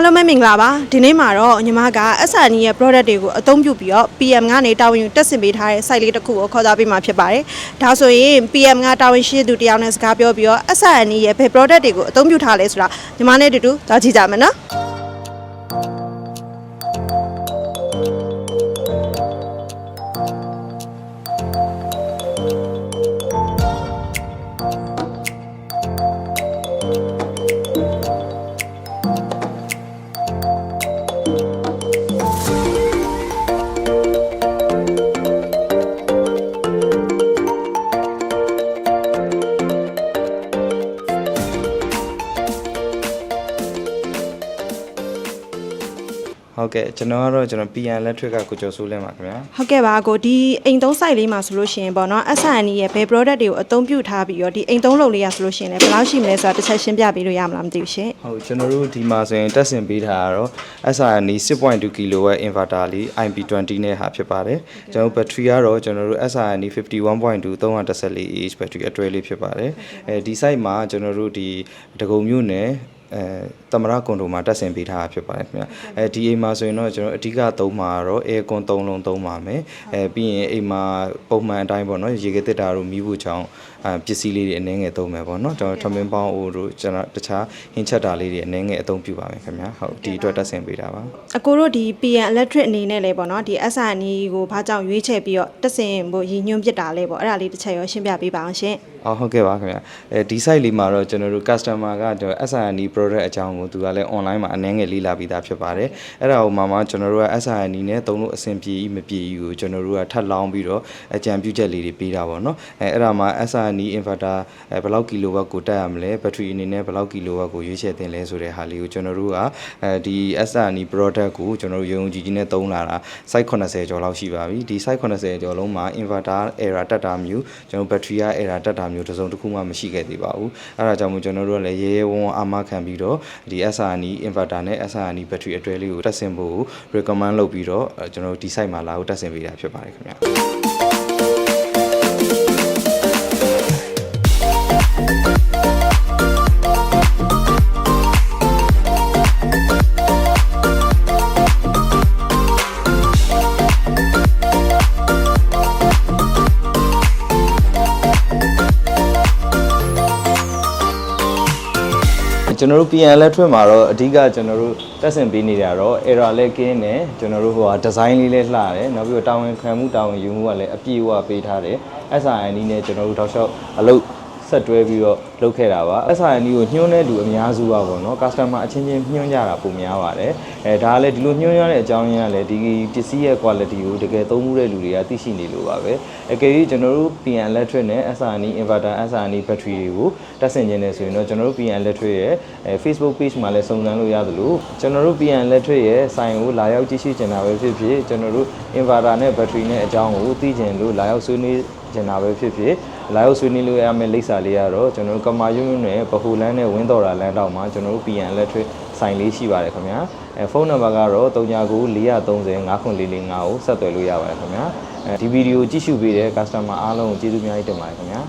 အားလုံးပဲမင်္ဂလာပါဒီနေ့မှာတော့ညီမက SNE ရဲ့ product တွေကိုအသုံးပြုပြီးတော့ PM ကနေတာဝန်ယူတက်ဆင်ပေးထားတဲ့ site လေးတစ်ခုကိုခေါ်သွားပေးမှာဖြစ်ပါတယ်ဒါဆိုရင် PM ကတာဝန်ရှိသူတစ်ယောက်နဲ့စကားပြောပြီးတော့ SNE ရဲ့ဘယ် product တွေကိုအသုံးပြုထားလဲဆိုတာညီမနဲ့အတူတူသွားကြည့်ကြမယ်နော် ဟုတ်ကဲ့ကျွန်တော်ကတော့ကျွန်တော် PN Electric ကကိုကျော်စိုးလဲပါခင်ဗျာဟုတ်ကဲ့ပါကိုဒီအိမ်သုံး site လေးမှာဆိုလို့ရှိရင်ပေါ့နော် SNE ရဲ့ဘယ် product တွေကိုအသုံးပြုထားပြီးတော့ဒီအိမ်သုံးလုပ်လေးရဆိုလို့ရှိရင်လည်းဘယ်လောက်ရှိမလဲဆိုတာတစ်ချက်ရှင်းပြပေးလို့ရမလားမသိဘူးရှင်ဟုတ်ကျွန်တော်တို့ဒီမှာဆိုရင်တက်ဆင်ပေးထားတာတော့ SRNE 6.2 kW inverter လေး IP20 နဲ့ဟာဖြစ်ပါတယ်ကျွန်တော်တို့ battery ကတော့ကျွန်တော်တို့ SRNE 51.2 314Ah battery အတွဲလေးဖြစ်ပါတယ်အဲဒီ site မှာကျွန်တော်တို့ဒီဒဂုံမြို့နယ် အဲတမရကွန်ဒိုမှာတက်ဆင်ပေးထားတာဖြစ်ပါတယ်ခင်ဗျအဲဒီအိမ်မှာဆိုရင်တော့ကျွန်တော်အဓိကသုံးမှာတော့ aircon 3လုံးသုံးပါမယ်အဲပြီးရင်အိမ်မှာပုံမှန်အတိုင်းပေါ့နော်ရေကတစ်တာတို့မီးဖို့ချောင်းအဲပစ္စည်းလေးတွေအနည်းငယ်သုံးမယ်ပေါ့နော်ကျွန်တော်ထမင်းပေါင်းအိုတို့ကျွန်တော်တခြားဟင်းချက်တာလေးတွေအနည်းငယ်အသုံးပြုပါမယ်ခင်ဗျဟုတ်ဒီအတွက်တက်ဆင်ပေးတာပါအကိုတို့ဒီ PM electric အနေနဲ့လည်းပေါ့နော်ဒီ SNE ကိုဘာကြောင့်ရွေးချယ်ပြီးတော့တက်ဆင်ဖို့ရည်ညွှန်းပစ်တာလဲပေါ့အဲ့ဒါလေးတစ်ချက်ရောရှင်းပြပေးပါအောင်ရှင်အော်ဟုတ်ကဲ့ပါခင်ဗျအဲဒီ site လေးမှာတော့ကျွန်တော်တို့ customer ကကျွန်တော် SRNE product အကြောင်းကိုသူကလည်း online မှာအနည်းငယ်လေ့လာပြီးသားဖြစ်ပါတယ်အဲ့ဒါကိုမှမှကျွန်တော်တို့က SRNE နဲ့သုံးလို့အဆင်ပြေမပြေဘူးကိုကျွန်တော်တို့ကထပ်လောင်းပြီးတော့အကြံပြုချက်လေးတွေပေးတာပေါ့နော်အဲအဲ့ဒါမှာ SRNE inverter အဲဘယ်လောက်ကီလိုဝတ်ကိုတက်ရမလဲဘက်ထရီအနေနဲ့ဘယ်လောက်ကီလိုဝတ်ကိုရွေးချယ်တင်လဲဆိုတဲ့ဟာလေးကိုကျွန်တော်တို့ကအဲဒီ SRNE product ကိုကျွန်တော်တို့ရုံရုံကြည်ကြည်နဲ့သုံးလာတာ site 80ကျော်လောက်ရှိပါပြီဒီ site 80ကျော်လုံးမှာ inverter error တက်တာမျိုးကျွန်တော် battery က error တက်တာမျိုးတစ်စုံတစ်ခုမှမရှိခဲ့သေးပါဘူးအဲဒါကြောင့်မို့ကျွန်တော်တို့ကလည်းရဲရဲဝံ့ဝံ့အာမခံပြီးတော့ဒီ SRNE inverter နဲ့ SRNE battery အတွဲလေးကိုတက်ဆင်ဖို့ recommend လုပ်ပြီးတော့အဲကျွန်တော်တို့ဒီ site မှာလာကိုတက်ဆင်ပေးတာဖြစ်ပါတယ်ခင်ဗျာ ကျွန်တော်တို့ PN လက်ထွက်မှာတော့အဓိကကျွန်တော်တို့တက်ဆင်ပေးနေတာတော့ error လည်းကင်းတယ်ကျွန်တော်တို့ဟိုဟာ design လေးလည်းလှတယ်နောက်ပြီးတော့တာဝန်ခံမှုတာဝန်ယူမှုကလည်းအပြည့်အဝပေးထားတယ် SRNE နဲ့ကျွန်တော်တို့တောက်လျှောက်အလုပ် ဆက်တွဲပြီးတော့လုပ်ခဲ့တာပါ SRNE ကိုညှိုးတဲ့လူအများစုပါပေါ့နော် customer အချင်းချင်းညှိုးကြတာပုံများပါတယ်အဲဒါကလည်းဒီလိုညှိုးရတဲ့အကြောင်းရင်းကလည်းဒီပစ္စည်းရဲ့ quality ကိုတကယ်သုံးမှုတဲ့လူတွေကသိရှိနေလို့ပါပဲအကယ်၍ကျွန်တော်တို့ PN electric နဲ့ SRNE inverter SRNE battery တွေကိုတက်ဆင်ခြင်းနဲ့ဆိုရင်တော့ကျွန်တော်တို့ PN electric ရဲ့အဲ Facebook page မှာလည်းစုံစမ်းလို့ရသလိုကျွန်တော်တို့ PN electric ရဲ့ဆိုင်ကိုလာရောက်ကြည့်ရှုကျင်တာပဲဖြစ်ဖြစ်ကျွန်တော်တို့ inverter နဲ့ battery နဲ့အကြောင်းကိုသိကျင်လို့လာရောက်ဆွေးနွေး ကျင်တာပဲဖြစ်ဖြစ်လာရောက်ဆွေးနွေးလို့ရမယ့်လိပ်စာလေးကတော့ကျွန်တော်တို့ကမာယွန်းယွန်းနဲ့ဗဟိုလန်းနဲ့ဝင်းတော်တာလမ်းတောက်မှာကျွန်တော်တို့ PN electric ဆိုင်လေးရှိပါတယ်ခင်ဗျာအဲဖုန်းနံပါတ်ကတော့399430 5445ကိုဆက်သွယ်လို့ရပါတယ်ခင်ဗျာအဲဒီဗီဒီယိုကြည့်ရှုပေးတဲ့ customer အားလုံးကိုကျေးဇူးအများကြီးတင်ပါတယ်ခင်ဗျာ